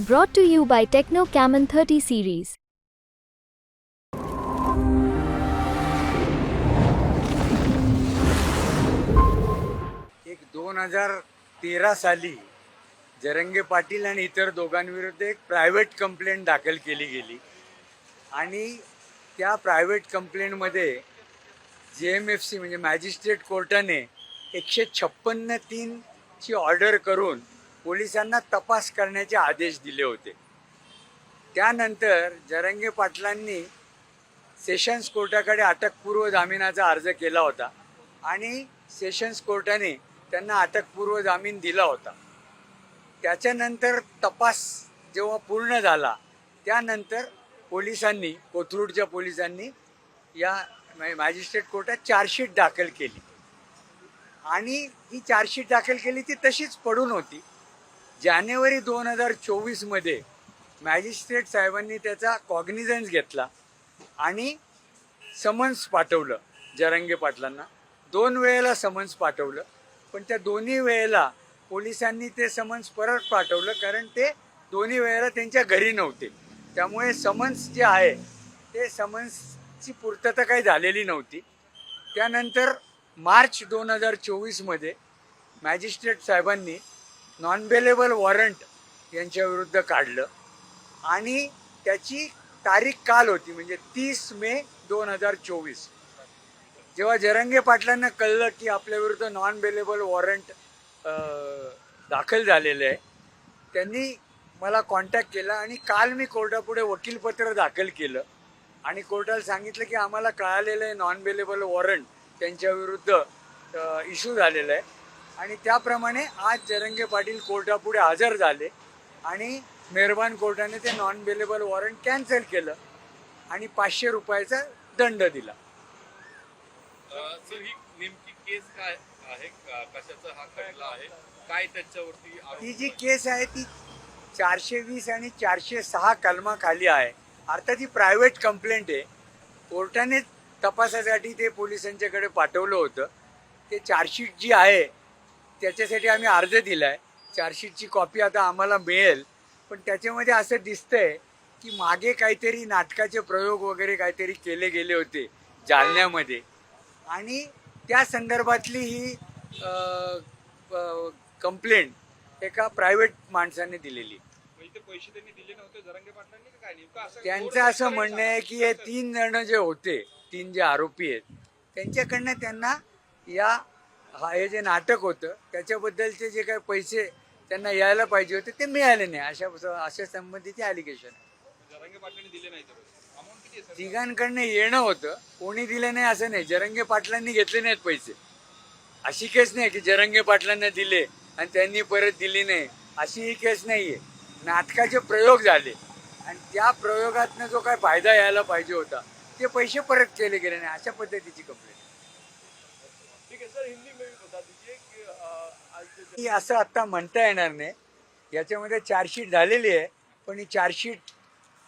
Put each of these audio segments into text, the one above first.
Brought to you by Techno Camon 30 series. एक दोन हजार तेरा साली जरंगे पाटील आणि इतर दोघांविरुद्ध एक प्रायव्हेट कंप्लेंट दाखल केली गेली आणि त्या प्रायव्हेट कंप्लेंटमध्ये जे एम एफ सी म्हणजे मॅजिस्ट्रेट कोर्टाने एकशे छप्पन्न तीनची ऑर्डर करून पोलिसांना तपास करण्याचे आदेश दिले होते. त्यानंतर जरंगे पाटलांनी सेशन्स कोर्टाकडे अटकपूर्व जामिनाचा अर्ज केला होता आणि सेशन्स कोर्टाने त्यांना अटकपूर्व जामीन दिला होता. त्याच्यानंतर तपास जेव्हा पूर्ण झाला त्यानंतर पोलिसांनी कोथरूडच्या पोलिसांनी या मॅजिस्ट्रेट कोर्टात चार्जशीट दाखल केली. आणि ही चार्जशीट दाखल केली ती तशीच पडून होती. जानेवारी दोन हजार चोवीसमध्ये मॅजिस्ट्रेट साहेबांनी त्याचा कॉग्निझन्स घेतला आणि समन्स पाठवलं जरंगे पाटलांना. दोन वेळेला समन्स पाठवलं पण त्या दोन्ही वेळेला पोलिसांनी ते समन्स परत पाठवलं कारण ते दोन्ही वेळेला त्यांच्या घरी नव्हते. त्यामुळे समन्स जे आहे ते समन्सची पूर्तता काही झालेली नव्हती. त्यानंतर मार्च दोन हजार चोवीसमध्ये मॅजिस्ट्रेट साहेबांनी नॉन बेलेबल वॉरंट यांच्याविरुद्ध काढलं. आणि त्याची तारीख काल होती म्हणजे तीस मे दोन हजार चोवीस. जेव्हा जरंगे पाटलांना कळलं की आपल्याविरुद्ध नॉन बेलेबल वॉरंट दाखल झालेलं आहे त्यांनी मला कॉन्टॅक्ट केला आणि काल मी कोर्टापुढे वकीलपत्र दाखल केलं. आणि कोर्टाला सांगितलं की आम्हाला कळालेलं आहे नॉन बेलेबल वॉरंट त्यांच्याविरुद्ध इश्यू झालेलं आहे. आणि त्याप्रमाणे आज जरंगे पाटील कोर्टापुढे हजर झाले आणि मेहरबान कोर्टाने ते नॉन बेलेबल वॉरंट कॅन्सल केलं आणि पाचशे रुपयाचा दंड दिला. सर ही नेमकी केस काय आहे? कशाचा हा खटला आहे? काय त्याच्यावरती ही जी केस आहे ती चारशे वीस आणि चारशे सहा कलमाखाली आहे. अर्थात ही प्रायव्हेट कंप्लेंट आहे. कोर्टाने तपासासाठी ते पोलिसांच्याकडे पाठवलं होतं. ते चार्जशीट जी आहे त्याच्यासाठी आम्ही अर्ज दिला आहे चार्जशीटची कॉपी आता आम्हाला मिळेल. पण त्याच्यामध्ये असं दिसतंय की मागे काहीतरी नाटकाचे प्रयोग वगैरे काहीतरी केले गेले होते जालन्यामध्ये. आणि त्या संदर्भातली ही कंप्लेंट एका प्रायव्हेट माणसाने दिलेली. त्यांचं असं म्हणणं आहे की हे तीन जण जे होते तीन जे आरोपी आहेत त्यांच्याकडनं त्यांना या हा हे जे नाटक होतं त्याच्याबद्दलचे जे काही पैसे त्यांना यायला पाहिजे होते ते मिळाले नाही. अशा अशा संबंधीचे ॲलिगेशन नाही आहे तिघांकडनं येणं होतं. कोणी दिलं नाही असं नाही. जरंगे पाटलांनी घेतले नाहीत पैसे. अशी केस नाही की जरंगे पाटलांना दिले आणि त्यांनी परत दिली नाही. अशी ही केस नाहीये. नाटकाचे प्रयोग झाले. आणि त्या प्रयोगातनं जो काय फायदा यायला पाहिजे होता ते पैसे परत केले गेले नाही. अशा पद्धतीची कंप्लेंट ठीक आहे सर हिंदी में बता दीजिए आज असं आत्ता म्हणता येणार नाही. याच्यामध्ये चार्जशीट झालेली आहे पण ही चार्जशीट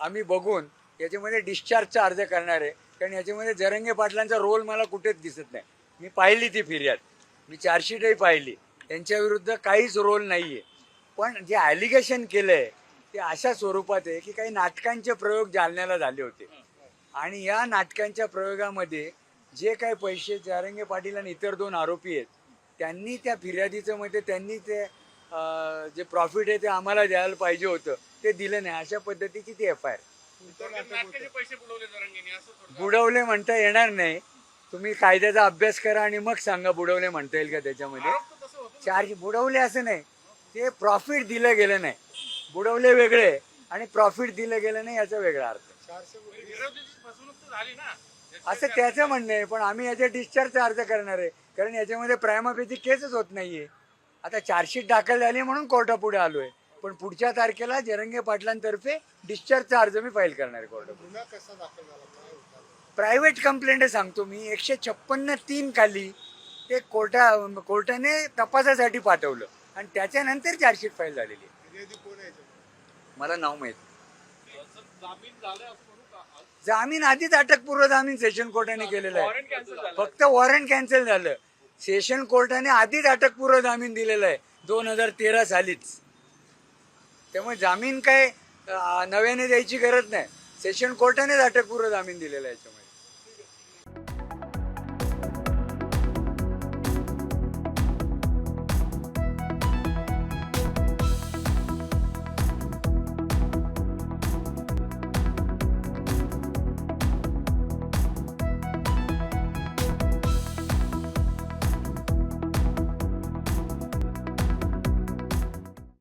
आम्ही बघून याच्यामध्ये डिस्चार्जचा अर्ज करणार आहे. कारण याच्यामध्ये जरंगे पाटलांचा रोल मला कुठेच दिसत नाही. मी पाहिली ती फिर्याद. मी चार्जशीटही पाहिली. त्यांच्याविरुद्ध काहीच रोल नाही आहे पण जे ॲलिगेशन केलं आहे ते अशा स्वरूपात आहे की काही नाटकांचे प्रयोग जालन्याला झाले होते. आणि या नाटकांच्या प्रयोगामध्ये जे काही पैसे जारंगे पाटील आणि इतर दोन आरोपी आहेत त्यांनी त्या फिर्यादीचं म्हणजे त्यांनी ते जे प्रॉफिट आहे ते आम्हाला द्यायला पाहिजे होतं ते दिलं नाही. अशा पद्धतीची ती एफ आय आर. बुडवले म्हणता येणार नाही. तुम्ही कायद्याचा अभ्यास करा आणि मग सांगा बुडवले म्हणता येईल का त्याच्यामध्ये. चार्ज बुडवले असं नाही. ते प्रॉफिट दिलं गेलं नाही. बुडवले वेगळे आणि प्रॉफिट दिलं गेलं नाही याचा वेगळा अर्थ. असं त्याचं म्हणणं आहे पण आम्ही याच्या डिस्चार्जचा अर्ज करणार आहे. कारण याच्यामध्ये प्रायमापेची केसच होत नाहीये. आता चार्जशीट दाखल झाली म्हणून कोर्टापुढे आलोय. पण पुढच्या तारखेला जरंगे पाटलांतर्फे डिस्चार्जचा अर्ज मी फाईल करणार आहे कोर्टापुढे प्रायव्हेट कंप्लेंट सांगतो मी. एकशे छप्पन्न तीन खाली ते कोर्टा कोर्टाने तपासासाठी पाठवलं. आणि त्याच्यानंतर चार्जशीट फाईल झालेली आहे. मला नाव माहीत जामीन आधीच अटकपूर्व जामीन सेशन कोर्टाने केलेलं आहे. फक्त वॉरंट कॅन्सल झालं. सेशन कोर्टाने आधीच अटकपूर्व जामीन दिलेलं आहे. दोन हजार तेरा सालीच. त्यामुळे जामीन काय नव्याने द्यायची गरज नाही. सेशन कोर्टानेच अटकपूर्व जामीन दिलेला आहे याच्यामध्ये.